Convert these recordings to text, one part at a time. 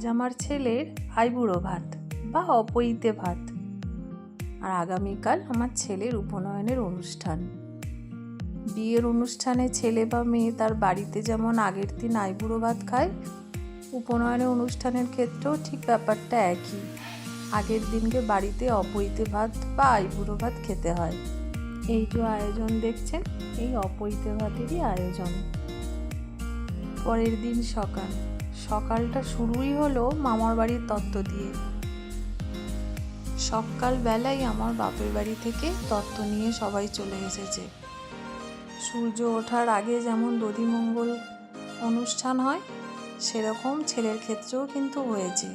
আজ আমার ছেলের আইবুড়ো ভাত বা অপৈতে ভাত। আর আগামীকাল আমার ছেলের উপনয়নের অনুষ্ঠান। বিয়ের অনুষ্ঠানে ছেলে বা মেয়ে তার বাড়িতে যেমন আগের দিন আইবুড়ো ভাত খায়, উপনয়নের অনুষ্ঠানের ক্ষেত্রেও ঠিক ব্যাপারটা একই। আগের দিনকে বাড়িতে অপৈতে ভাত বা আইবুড়ো ভাত খেতে হয়। এই যে আয়োজন দেখছেন, এই অপৈতে ভাতেরই আয়োজন। পরের দিন সকাল। সকালটা শুরুই হলো মামার বাড়ির তত্ত্ব দিয়ে। সকালবেলায় আমার বাপের বাড়ি থেকে তত্ত্ব নিয়ে সবাই চলে এসেছে। সূর্য ওঠার আগে যেমন দধিমঙ্গল অনুষ্ঠান হয়, সেরকম ছেলের ক্ষেত্রেও কিন্তু হয়েছে।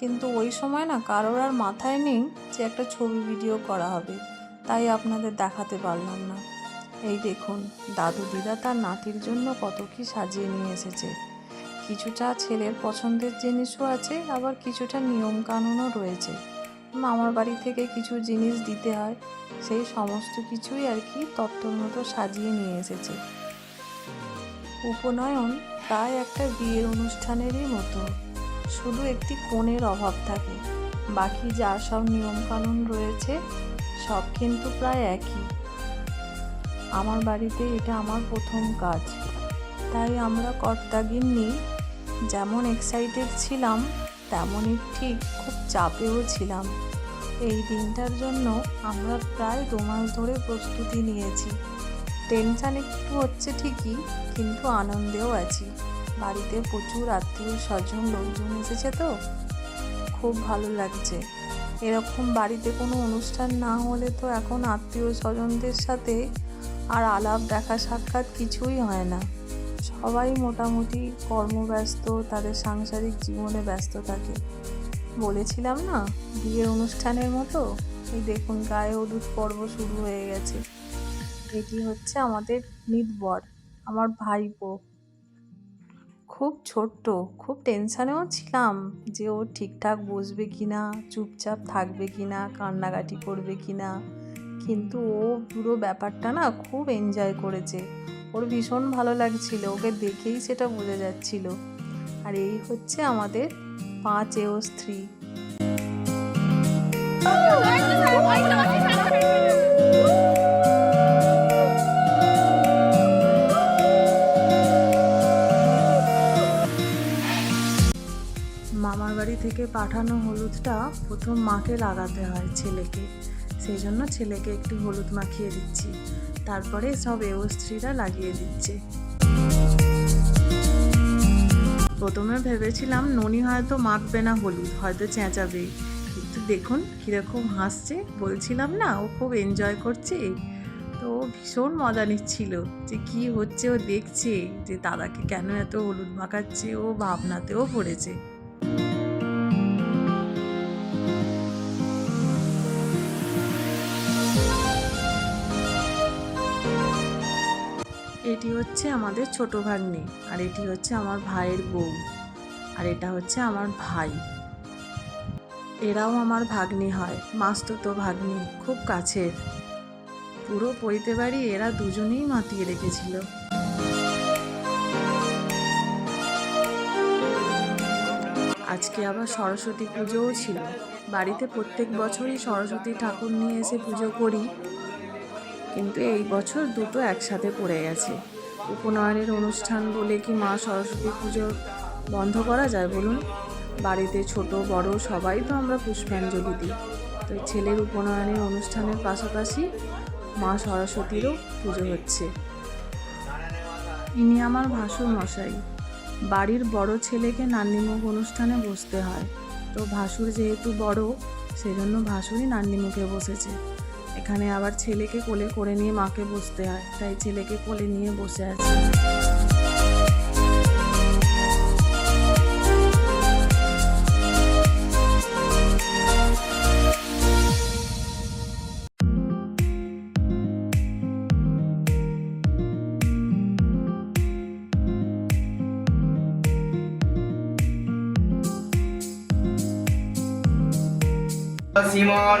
কিন্তু ওই সময় না কারোর আর মাথায় নেই যে একটা ছবি ভিডিও করা হবে, তাই আপনাদের দেখাতে পারলাম না। এই দেখুন, দাদু দিদা তার নাতির জন্য কত কি সাজিয়ে নিয়ে এসেছে। কিছুটা ছেলের পছন্দের জিনিসও আছে, আবার কিছুটা নিয়ম কানুনও রয়েছে। মামার বাড়ি থেকে কিছু জিনিস দিতে হয়, সেই সমস্ত কিছুই আর কি তত্ত্বর মতো সাজিয়ে নিয়ে এসেছে। উপনয়ন প্রায় একটা বিয়ের অনুষ্ঠানেরই মতো, শুধু একটি কোণের অভাব থাকে। বাকি যা সব নিয়মকানুন রয়েছে, সব কিন্তু প্রায় একই। আমার বাড়িতে এটা আমার প্রথম কাজ, তাই আমরা কর্তাগিন্নি যেমন এক্সাইটেড ছিলাম, তেমনই ঠিক খুব চাপেও ছিলাম। এই দিনটার জন্য আমরা প্রায় দু মাস ধরে প্রস্তুতি নিয়েছি। টেনশান একটু হচ্ছে ঠিকই, কিন্তু আনন্দেও আছি। বাড়িতে প্রচুর আত্মীয় স্বজন, লোকজন এসেছে তো? খুব ভালো লাগছে। এরকম বাড়িতে কোনো অনুষ্ঠান না হলে তো এখন আত্মীয় স্বজনদের সাথে আর আলাপ দেখা সাক্ষাৎ কিছুই হয় না। সবাই মোটামুটি কর্মব্যস্ত, তাদের সাংসারিক জীবনে ব্যস্ত থাকে। বলেছিলাম না, বিয়ের অনুষ্ঠানের মতো? এই দেখুন, গায়ে হলুদ পর্ব শুরু হয়ে গেছে। এটি হচ্ছে আমাদের নিতবর আমার ভাইপো। খুব ছোট্ট, খুব টেনশানেও ছিলাম যে ও ঠিকঠাক বসবে কি না চুপচাপ থাকবে কি না কান্নাকাটি করবে কি না কিন্তু ও পুরো ব্যাপারটা না খুব এনজয় করেছে। ওর ভীষণ ভালো লাগছিল, ওকে দেখেই সেটা বোঝা যাচ্ছিল। আর এই হচ্ছে আমাদের পাঁচ এও স্ত্রী। মামার বাড়ি থেকে পাঠানো হলুদটা প্রথম মাকে লাগাতে হয় ছেলেকে। সেই জন্য ছেলেকে একটু হলুদ মাখিয়ে দিচ্ছি। তারপরে সব এও স্ত্রীরা লাগিয়ে দিচ্ছে। প্রথমে ভেবেছিলাম ননি হয়তো মাখবে না হলুদ, হয়তো চেঁচাবে। কিন্তু দেখুন কীরকম হাসছে, বলছিলাম না, ও খুব এনজয় করছে। তো ভীষণ মজা নিচ্ছিল যে কি হচ্ছে ও দেখছে, যে দাদাকে কেন এত হলুদ মাখাচ্ছে, ও ভাবনাতেও পড়েছে। এটি হচ্ছে আমাদের ছোট ভাগ্নে, আর এটি হচ্ছে আমার ভাইয়ের বউ, আর এটা হচ্ছে আমার ভাই। এরাও আমার ভাগ্নি হয়, মাস্তুতো ভাগ্নি, খুব কাছের। পুরো পৈতে বাড়ি এরা দুজনেই মাতিয়ে রেখেছিল। আজকে আবার সরস্বতী পুজোও ছিল। বাড়িতে প্রত্যেক বছরই সরস্বতী ঠাকুর নিয়ে এসে পুজো করি। কিন্তু এই বছর দুটো একসাথে পড়ে গেছে। উপনয়নের অনুষ্ঠান বলে কি মা সরস্বতী পুজো বন্ধ করা যায় বলুন? বাড়িতে ছোট, বড় সবাই তো আমরা পুষ্পাঞ্জলি দিই। তো ছেলের উপনয়নের অনুষ্ঠানের পাশাপাশি মা সরস্বতীরও পুজো হচ্ছে। ইনি আমার ভাসুর মশাই। বাড়ির বড় ছেলেকে নান্নিমুখ অনুষ্ঠানে বসতে হয়। তো ভাসুর যেহেতু বড়, সেজন্য ভাসুরই নান্নিমুখে বসেছে। এখানে আবার ছেলেকে কোলে করে নিয়ে মাকে বসতে হয়, তাই ছেলেকে কোলে নিয়ে বসে আছে। সিমন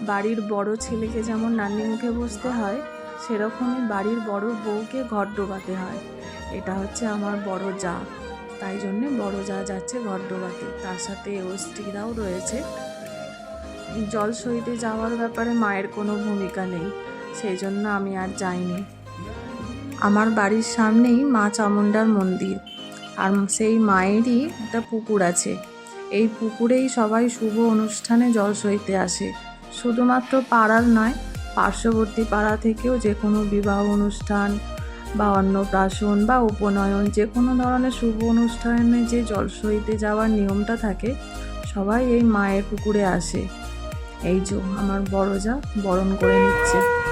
বাড়ির বড় ছেলেকে যেমন নান্নি মুখে বসতে হয়, সেরকমই বাড়ির বড় বউকে ঘর ডোবাতে হয়। এটা হচ্ছে আমার বড় যা। তাই জন্যে বড় যা যাচ্ছে ঘর ডোবাতে। তার সাথে ও স্ত্রীরাও রয়েছে। জল সইতে যাওয়ার ব্যাপারে মায়ের কোনো ভূমিকা নেই। সেই জন্য আমি আর যাইনি। আমার বাড়ির সামনেই মা চামুণ্ডার মন্দির। আর সেই মায়েরই একটা পুকুর আছে। এই পুকুরেই সবাই শুভ অনুষ্ঠানে জল সইতে আসে। শুধুমাত্র পাড়ার নয়, পার্শ্ববর্তী পাড়া থেকেও যে কোনো বিবাহ অনুষ্ঠান বা অন্নপ্রাশন বা উপনয়ন, যে কোনো ধরনের শুভ অনুষ্ঠানে যে জল সইতে যাওয়ার নিয়মটা থাকে, সবাই এই মায়ের পুকুরে আসে। এই যে আমার বড় যা বরণ করে নিচ্ছে।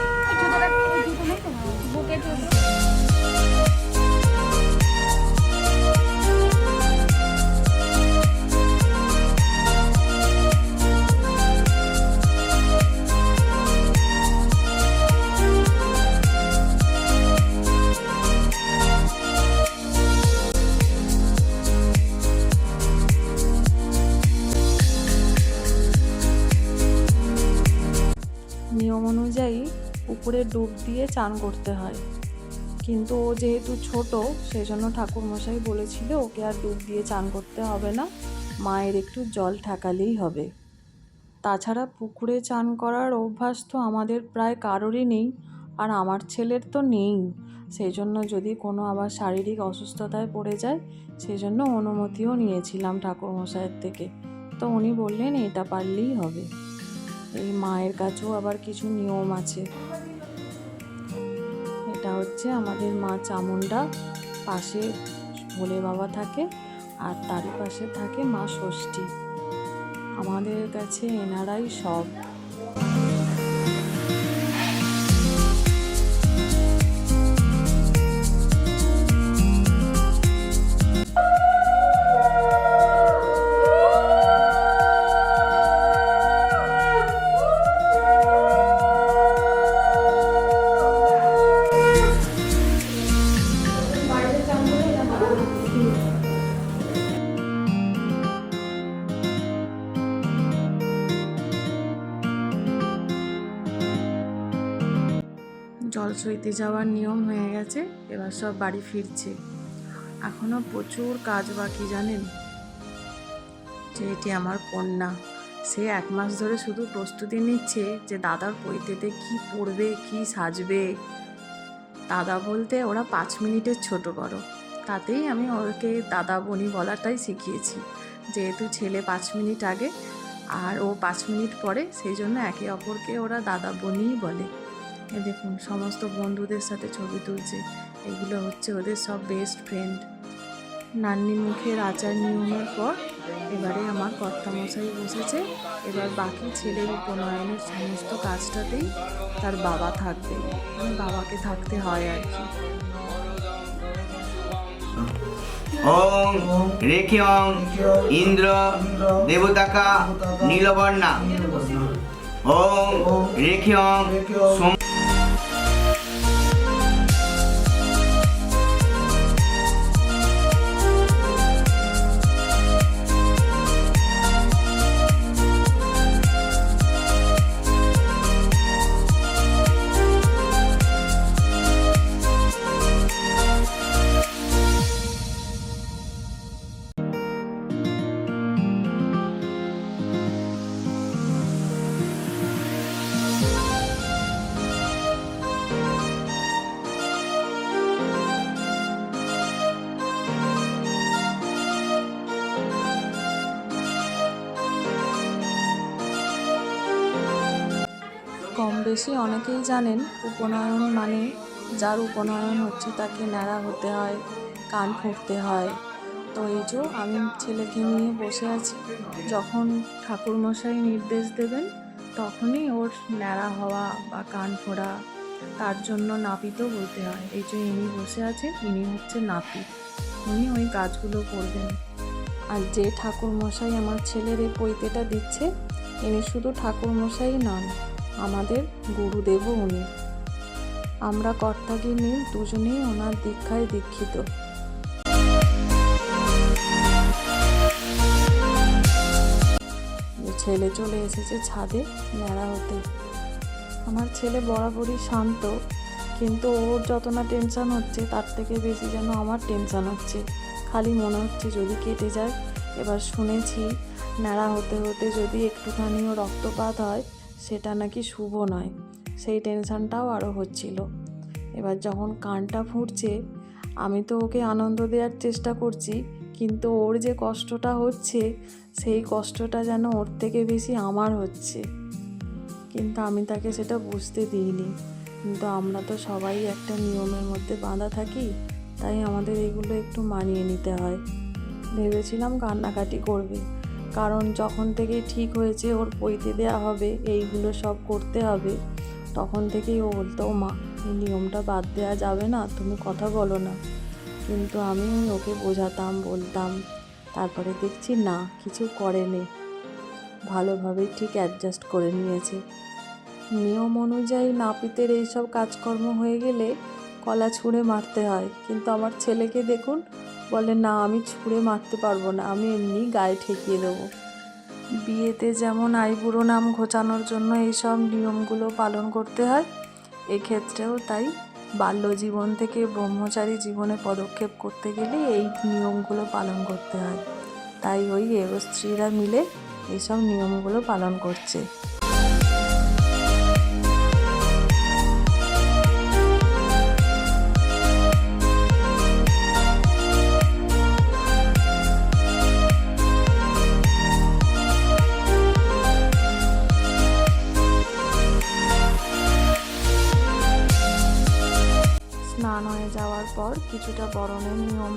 পুকুরে ডুব দিয়ে চান করতে হয়। কিন্তু ও যেহেতু ছোট সেই জন্য ঠাকুরমশাই বলেছিল ওকে আর ডুব দিয়ে চান করতে হবে না, মায়ের একটু জল ঠেকালেই হবে। তাছাড়া পুকুরে চান করার অভ্যাস তো আমাদের প্রায় কারোরই নেই, আর আমার ছেলের তো নেই। সেই জন্য যদি কোনো আবার শারীরিক অসুস্থতায় পড়ে যায় সেই জন্য অনুমতিও নিয়েছিলাম ঠাকুরমশাইয়ের থেকে। তো উনি বললেন, এটা পারলেই হবে। এই মায়ের কাছেও আবার কিছু নিয়ম আছে। এটা হচ্ছে আমাদের মা চামুন্ডা পাশে ভোলে বাবা থাকে আর তারই পাশে থাকে মা ষষ্ঠী। আমাদের কাছে এনারাই সব। জল সইতে যাওয়ার নিয়ম হয়ে গেছে, এবার সব বাড়ি ফিরছে। এখনও প্রচুর কাজ বাকি, জানেন? যে এটি আমার কন্যা, সে এক মাস ধরে শুধু প্রস্তুতি নিচ্ছে যে দাদার পৈতেতে কি পড়বে, কি সাজবে। দাদা বলতে ওরা পাঁচ মিনিটের ছোট বড়। তাতেই আমি ওকে দাদা বনি বলাটাই শিখিয়েছি, যেহেতু ছেলে পাঁচ মিনিট আগে, আর ও পাঁচ মিনিট পরে, সেই জন্য একে অপরকে ওরা দাদা বনিই বলে। দেখুন, সমস্ত বন্ধুদের সাথে ছবি তুলছে। এগুলো হচ্ছে ওদের সব বেস্ট ফ্রেন্ড নান্নি মুখের আচার নিয়মের পর এবারে আমার কর্তামশাই বসেছে। এবার বাকি ছেলের উপনয়নের সমস্ত কাজটাতেই তার বাবা থাকবে। মানে বাবাকে থাকতে হয় আর কি। ওং রেখিয়ং ইন্দ্র দেবতাকা নীলবর্ণা। ওং রেখিয়ং সোম বেশি অনেকেই জানেন উপনয়ন মানে যার উপনয়ন হচ্ছে তাকে ন্যাড়া হতে হয়, কান ফুঁকতে হয়। তো এই যে আমি ছেলেকে নিয়ে বসে আছি, যখন ঠাকুরমশাই নির্দেশ দেবেন, তখনই ওর ন্যাড়া হওয়া বা কান ফোড়া তার জন্য নাপিতও বলতে হয়। এই যে ইনি বসে আছে ইনি হচ্ছে নাপিত উনি ওই কাজগুলো করবেন। আর যে ঠাকুরমশাই আমার ছেলের এই পৈতেটা দিচ্ছে, ইনি শুধু ঠাকুরমশাই নন আমাদের গুরুদেবও উনি। আমরা কর্তাগিনী দুজনেই ওনার দীক্ষায় দীক্ষিত। ছেলে চলে এসেছে ছাদে ন্যাড়া হতে। আমার ছেলে বরাবরই শান্ত, কিন্তু ওর যত না টেনশন হচ্ছে, তার থেকে বেশি যেন আমার টেনশন হচ্ছে। খালি মনে হচ্ছে যদি কেটে যায়, এবার শুনেছি ন্যাড়া হতে হতে যদি একটুখানিও রক্তপাত হয় সেটা নাকি শুভ নয়। সেই টেনশানটাও আরও হচ্ছিল। এবার যখন কানটা ফুটছে, আমি তো ওকে আনন্দ দেওয়ার চেষ্টা করছি, কিন্তু ওর যে কষ্টটা হচ্ছে, সেই কষ্টটা যেন ওর থেকে বেশি আমার হচ্ছে। কিন্তু আমি তাকে সেটা বুঝতে দিইনি। কিন্তু আমরা তো সবাই একটা নিয়মের মধ্যে বাঁধা থাকি, তাই আমাদের এগুলো একটু মানিয়ে নিতে হয়। ভেবেছিলাম কান্নাকাটি করবে। কারণ যখন থেকে ঠিক হয়েছে ওর পইতে দেওয়া হবে, এইগুলো সব করতে হবে। তখন থেকেই ও বলতো "ও মা, এই নিয়মটা বাদ দেওয়া যাবে না, তুমি কথা বলো না। কিন্তু আমি ওকে বোঝাতাম, বলতাম, তারপরে দেখছি না, কিছু করেনি। ভালোভাবেই ঠিক অ্যাডজাস্ট করে নিয়েছে। নিয়ম অনুযায়ী নাপিতের এইসব কাজকর্ম হয়ে গেলে কলা ছুঁড়ে মারতে হয়। কিন্তু আমার ছেলেকে দেখুন বলে, না, আমি ছুঁড়ে মারতে পারব না, আমি এমনি গায়ে ঠেকিয়ে দেবো। বিয়েতে যেমন আইবুড়ো নাম ঘোচানোর জন্য এইসব নিয়মগুলো পালন করতে হয়, এক্ষেত্রেও তাই বাল্য জীবন থেকে ব্রহ্মচারী জীবনে পদক্ষেপ করতে গেলে এই নিয়মগুলো পালন করতে হয়। তাই ওই এগো স্ত্রীরা মিলে এইসব নিয়মগুলো পালন করছে।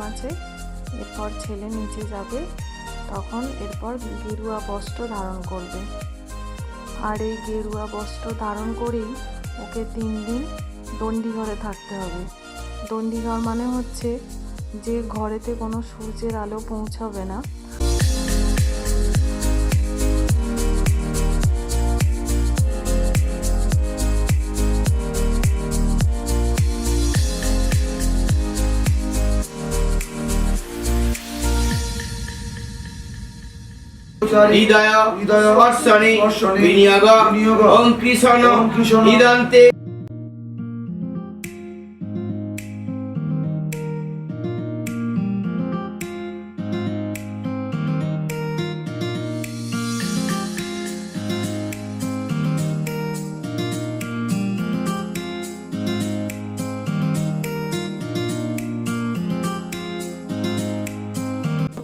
আছে, এরপর ছেলে নিচে যাবে, তখন এরপর গেরুয়া বস্ত্র ধারণ করবে। আর এই গেরুয়া বস্ত্র ধারণ করেই ওকে তিন দিন দণ্ডিঘরে থাকতে হবে। দণ্ডিঘর মানে হচ্ছে যে ঘরেতে কোনো সূর্যের আলো পৌঁছাবে না হৃদয় স্পর্শনে বিনিয়োগ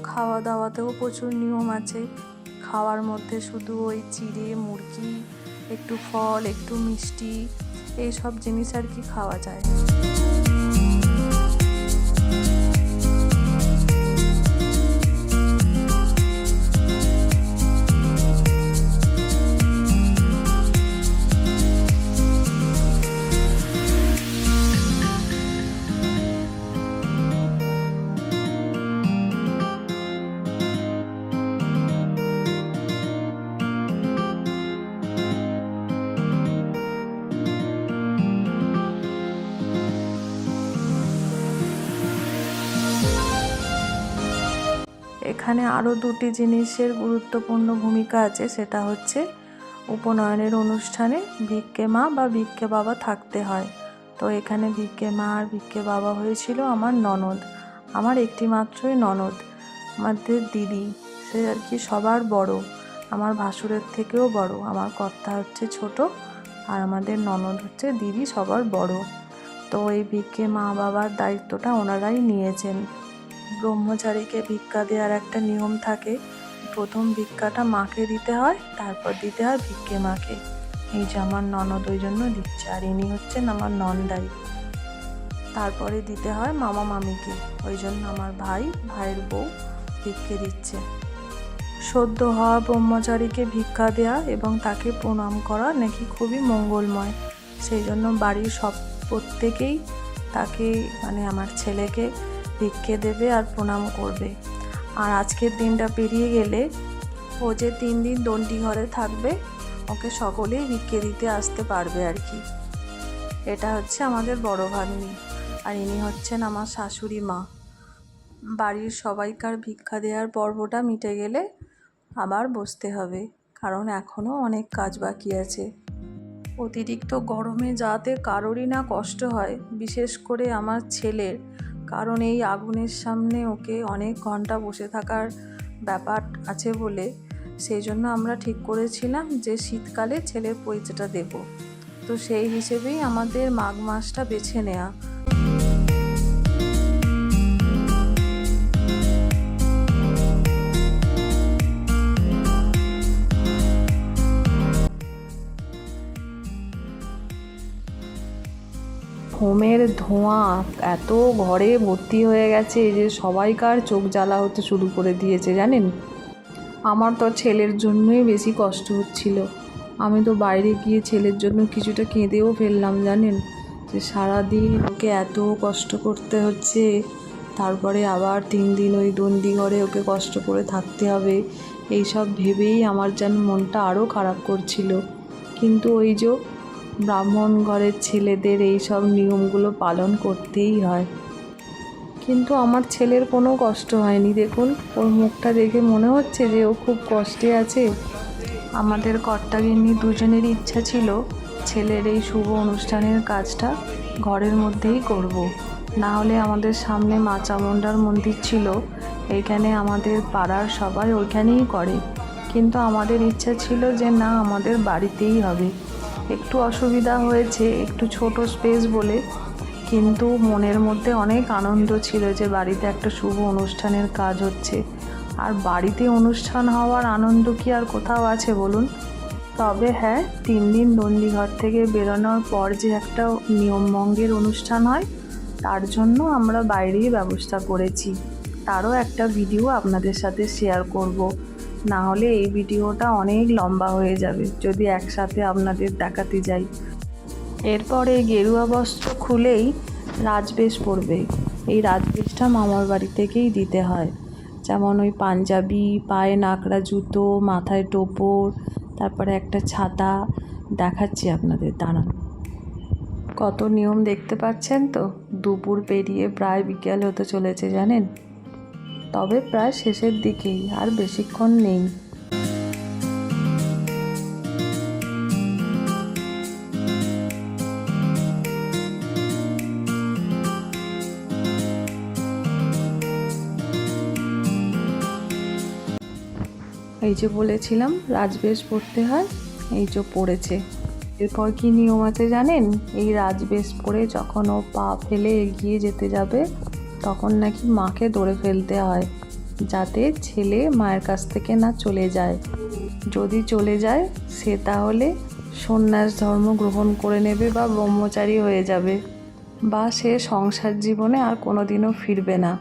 খাওয়া দাওয়াতেও প্রচুর নিয়ম আছে। খাওয়ার মধ্যে শুধু ওই চিড়ে, মুরগি, একটু ফল, একটু মিষ্টি, এইসব জিনিস আর কি খাওয়া যায়। এখানে আরও দুটি জিনিসের গুরুত্বপূর্ণ ভূমিকা আছে। সেটা হচ্ছে উপনয়নের অনুষ্ঠানে ভিক্ষে মা বা ভিক্ষে বাবা থাকতে হয়। তো এখানে ভিক্ষে মা আর ভিক্ষে বাবা হয়েছিল আমার ননদ। আমার একটি মাত্রই ননদ। আমাদের দিদি। সে আর কি সবার বড়। আমার ভাসুরের থেকেও বড়। আমার কর্তা হচ্ছে ছোট আর আমাদের ননদ হচ্ছে দিদি সবার বড়। তো এই ভিক্ষে মা বাবার দায়িত্বটা ওনারাই নিয়েছেন। ব্রহ্মচারীকে ভিক্ষা দেওয়ার একটা নিয়ম থাকে। প্রথম ভিক্ষাটা মাকে দিতে হয়, তারপর দিতে হয় ভিক্ষে মাকে। এই যে আমার ননদ ওই জন্য দিচ্ছে, আর ইনি হচ্ছেন আমার নন্দাই। তারপরে দিতে হয় মামা মামিকে, ওই জন্য আমার ভাই, ভাইয়ের বউ ভিক্ষে দিচ্ছে। সদ্য হওয়া ব্রহ্মচারীকে ভিক্ষা দেওয়া এবং তাকে প্রণাম করা নাকি খুবই মঙ্গলময়। সেই জন্য বাড়ির সব প্রত্যেকেই তাকে মানে আমার ছেলেকে ভিক্ষে দেবে আর প্রণাম করবে। আর আজকের দিনটা পেরিয়ে গেলে ও যে তিন দিন দণ্ডি ঘরে থাকবে, ওকে সকলেই ভিক্ষে দিতে আসতে পারবে আর কি। এটা হচ্ছে আমাদের বড় ভাগ্নি। আর ইনি হচ্ছেন আমার শাশুড়ি মা। বাড়ির সবাইকার ভিক্ষা দেওয়ার পর্বটা মিটে গেলে আবার বসতে হবে, কারণ এখনও অনেক কাজ বাকি আছে। অতিরিক্ত গরমে যাতে কারোরই না কষ্ট হয়, বিশেষ করে আমার ছেলের। কারণ এই আগুনের সামনে ওকে অনেক ঘণ্টা বসে থাকার ব্যাপার আছে বলে সেই জন্য আমরা ঠিক করেছিলাম যে শীতকালে ছেলের পরিচয়টা দেব। তো সেই হিসেবেই আমাদের মাঘ মাসটা বেছে নেওয়া ফোমের ধোঁয়া, এত ঘরে ভর্তি হয়ে গেছে যে সবাইকার চোখ জ্বালা হতে শুরু করে দিয়েছে, জানেন? আমার তো ছেলের জন্যই বেশি কষ্ট হচ্ছিল। আমি তো বাইরে গিয়ে ছেলের জন্য কিছুটা কেঁদেও ফেললাম, জানেন? যে সারাদিন ওকে এত কষ্ট করতে হচ্ছে, তারপরে আবার তিন দিন ওই দন্ডি ঘরে ওকে কষ্ট করে থাকতে হবে, এইসব ভেবেই আমার যেন মনটা আরও খারাপ করছিল। কিন্তু ওই যে ব্রাহ্মণ ঘরের ছেলেদের এই সব নিয়মগুলো পালন করতেই হয়। কিন্তু আমার ছেলের কোনো কষ্ট হয়নি, দেখুন। ওর মুখটা দেখে মনে হচ্ছে যে ও খুব কষ্টে আছে। আমাদের কর্তাগিন্নি দুজনের ইচ্ছা ছিল ছেলের এই শুভ অনুষ্ঠানের কাজটা ঘরের মধ্যেই করব। না হলে আমাদের সামনে মা চামুণ্ডার মন্দির ছিল এইখানে আমাদের পাড়ার সবাই ওইখানেই করে। কিন্তু আমাদের ইচ্ছা ছিল যে না, আমাদের বাড়িতেই হবে। একটু অসুবিধা হয়েছে, একটু ছোট স্পেস বলে। কিন্তু মনের মধ্যে অনেক আনন্দ ছিল যে বাড়িতে একটা শুভ অনুষ্ঠানের কাজ হচ্ছে। আর বাড়িতে অনুষ্ঠান হওয়ার আনন্দ কি আর কোথাও আছে বলুন? তবে হ্যাঁ তিন দিন দণ্ডিঘর থেকে বেরোনোর পর যে একটা নিয়মভঙ্গের অনুষ্ঠান হয়, তার জন্য আমরা বাইরেই ব্যবস্থা করেছি। তারও একটা ভিডিও আপনাদের সাথে শেয়ার করব। না হলে এই ভিডিওটা অনেক লম্বা হয়ে যাবে। যদি একসাথে আপনাদের দেখাতে যাই। এরপরে গেরুয়া বস্ত্র খুলেই রাজবেশ পরবে। এই রাজবেশটা মামার বাড়ি থেকেই দিতে হয়। যেমন ওই পাঞ্জাবি, পায়ে নাকড়া জুতো, মাথায় টোপর, তারপরে একটা ছাতা। দেখাচ্ছি আপনাদের, দাঁড়ান। কত নিয়ম দেখতে পাচ্ছেন তো? দুপুর পেরিয়ে প্রায় বিকেল হতে চলেছে, জানেন? তবে প্রায় শেষের দিকেই, আর বেশিক্ষণ নেই। এই যে বলেছিলাম, রাজবেশ পড়তে হয়, এই যে পড়েছে। এরপর কি নিয়ম আছে জানেন? এই রাজবেশ পরে যখন ও পা ফেলে এগিয়ে যেতে যাবে তখন নাকি মাকে ধরে ফেলতে হয়, যাতে ছেলে মায়ের কাছ থেকে না চলে যায়। যদি চলে যায়, সে তাহলে সন্ন্যাস ধর্ম গ্রহণ করে নেবে বা ব্রহ্মচারী হয়ে যাবে, বা সে সংসার জীবনে আর কোনোদিনও ফিরবে না।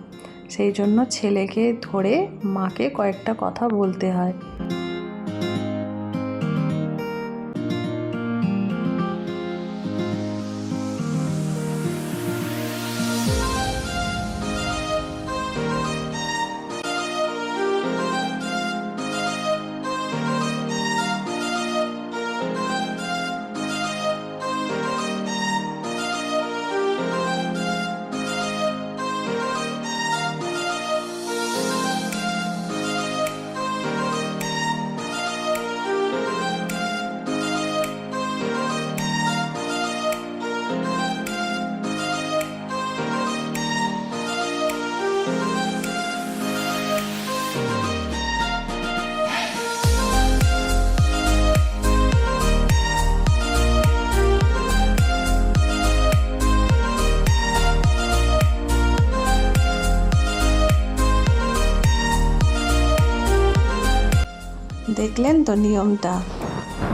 সেই জন্য ছেলেকে ধরে মাকে কয়েকটা কথা বলতে হয়। দেখলেন তো নিয়মটা?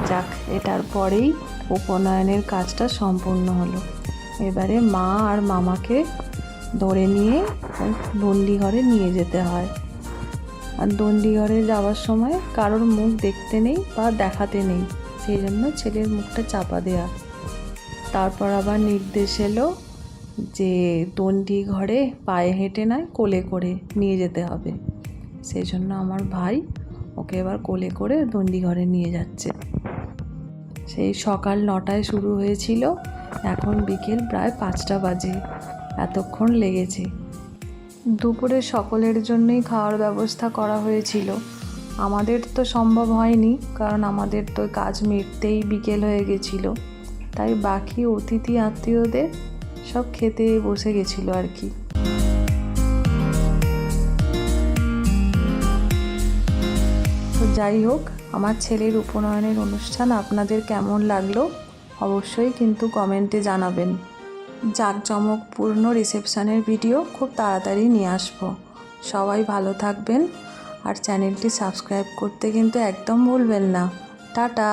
যাক, এটার পরেই উপনয়নের কাজটা সম্পূর্ণ হলো। এবারে মা আর মামাকে ধরে নিয়ে ঘরে নিয়ে যেতে হয়। আর ঘরে যাওয়ার সময় কারোর মুখ দেখতে নেই বা দেখাতে নেই, সেই জন্য ছেলের মুখটা চাপা দেয়া। তারপর আবার নির্দেশ এলো যে দণ্ডি ঘরে পায়ে হেঁটে নয়, কোলে করে নিয়ে যেতে হবে। সেই জন্য আমার ভাই ওকে এবার কোলে করে দণ্ডি ঘরে নিয়ে যাচ্ছে। সেই সকাল নটায় শুরু হয়েছিল, এখন বিকেল প্রায় পাঁচটা বাজে। এতক্ষণ লেগেছে। দুপুরে সকলের জন্যই খাওয়ার ব্যবস্থা করা হয়েছিল। আমাদের তো সম্ভব হয়নি, কারণ আমাদের তো কাজ মিটতেই বিকেল হয়ে গেছিল। তাই বাকি অতিথি আত্মীয়দের সব খেতে বসে গেছিল আর কি। যাই হোক, আমার ছেলের উপনয়নের অনুষ্ঠান আপনাদের কেমন লাগল অবশ্যই কিন্তু কমেন্টে জানাবেন। জাঁকজমকপূর্ণ রিসেপশনের ভিডিও খুব তাড়াতাড়ি নিয়ে আসব। সবাই ভালো থাকবেন আর চ্যানেলটি সাবস্ক্রাইব করতে কিন্তু একদম ভুলবেন না। টাটা!